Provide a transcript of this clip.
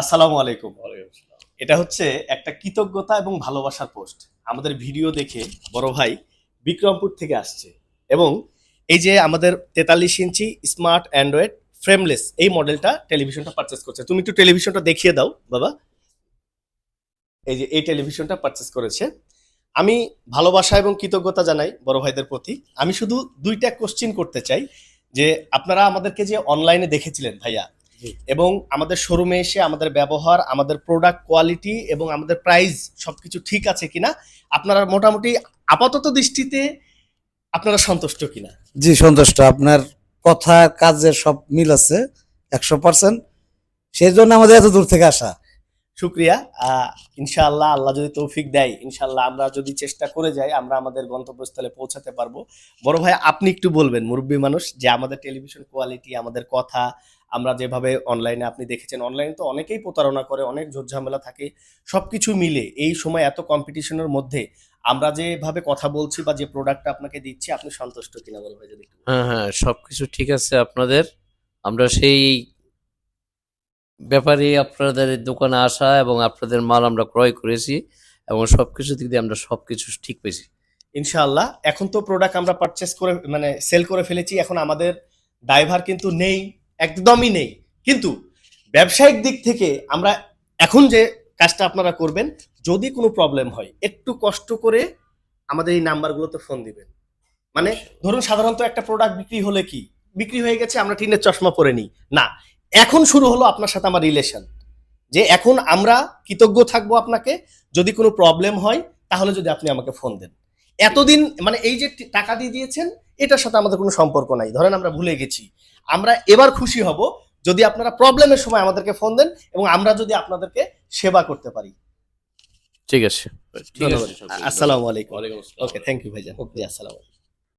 আসসালামু আলাইকুম। এটা হচ্ছে একটা কৃতজ্ঞতা এবং ভালোবাসার পোস্ট। আমাদের ভিডিও দেখে বড় ভাই বিক্রমপুর থেকে আসছে এবং এই যে আমাদের তেতাল্লিশ ইঞ্চি স্মার্ট অ্যান্ড্রয়েড ফ্রেমলেস এই মডেলটা টেলিভিশনটা পারচেস করছে। তুমি একটু টেলিভিশনটা দেখিয়ে দাও বাবা। এই যে এই টেলিভিশনটা পারচেস করেছে। আমি ভালোবাসা এবং কৃতজ্ঞতা জানাই বড় ভাইদের প্রতি। আমি শুধু দুইটা কোশ্চিন করতে চাই যে আপনারা আমাদেরকে যে অনলাইনে দেখেছিলেন ভাইয়া। এবং আমাদের শোরুমে এসে আমাদের ব্যবহার, আমাদের প্রোডাক্ট কোয়ালিটি এবং আমাদের প্রাইস সবকিছু ঠিক আছে কিনা, আপনারা মোটামুটি আপাতত দৃষ্টিতে আপনারা সন্তুষ্ট কিনা? জি, সন্তুষ্ট। আপনার কথা, কাজের সব মিল আছে, একশো পার্সেন্ট সেই জন্য আমাদের এত দূর থেকে আসা। শুক্রিয়া। আহ, ইনশাআল্লাহ আল্লাহ যদি তৌফিক দেয় ইনশাআল্লাহ আমরা যদি চেষ্টা করে যাই আমরা আমাদের গন্তব্যস্থলে পৌঁছাতে পারব। বড় ভাই আপনি একটু বলবেন মুরব্বী মানুষ যে আমাদের টেলিভিশন কোয়ালিটি আমাদের কথা আমরা যেভাবে অনলাইনে আপনি দেখেছেন অনলাইনে তো অনেকেই প্রতারণা করে অনেক ঝামেলা থাকে সব কিছু মিলে এই সময় এত কম্পিটিশনের মধ্যে আমরা যেভাবে কথা বলছি বা যে প্রোডাক্টটা আপনাকে দিচ্ছি আপনি সন্তুষ্ট কিনা ভাই যদি। হ্যাঁ হ্যাঁ সবকিছু ঠিক আছে আপনাদের। আমরা সেই ব্যাপারে আপনাদের দোকানে আসা এবং আপনাদের মাল আমরা ক্রয় করেছি এবং সবকিছু দিক দিয়ে আমরা সবকিছু ঠিক পেয়েছি। ইনশাআল্লাহ, এখন তো প্রোডাক্ট আমরা পারচেস করে মানে সেল করে ফেলেছি, এখন আমাদের ড্রাইভার কিন্তু নেই, একদমই নেই। কিন্তু ব্যবসায়িক দিক থেকে আমরা এখন যে কাজটা আপনারা করবেন, যদি কোনো প্রবলেম হয়, একটু কষ্ট করে আমাদের এই নাম্বারগুলোতে ফোন দিবেন। মানে ধরুন সাধারণত একটা প্রোডাক্ট বিক্রি হলে কি? বিক্রি হয়ে গেছে, আমরা টিনের চশমা পরে নিই। না এখন শুরু হলো আপনার সাথে আমার রিলেশন যে এখন আমরা কৃতজ্ঞ থাকব আপনাকে যদি কোনো প্রবলেম হয় তাহলে যদি আপনি আমাকে ফোন দেন। এতদিন মানে এই যে টাকা দিয়ে দিয়েছেন এটার সাথে আমাদের কোনো সম্পর্ক নাই। ধরেন আমরা ভুলে গেছি। আমরা এবার খুশি হব যদি আপনারা প্রবলেমের সময় আমাদেরকে ফোন দেন এবং আমরা যদি আপনাদেরকে সেবা করতে পারি। ঠিক আছে। ঠিক ধন্যবাদ। আছে আসসালামু আলাইকুম। ওকে থ্যাংক ইউ ভাইজান। ওকে আসসালামু আলাইকুম।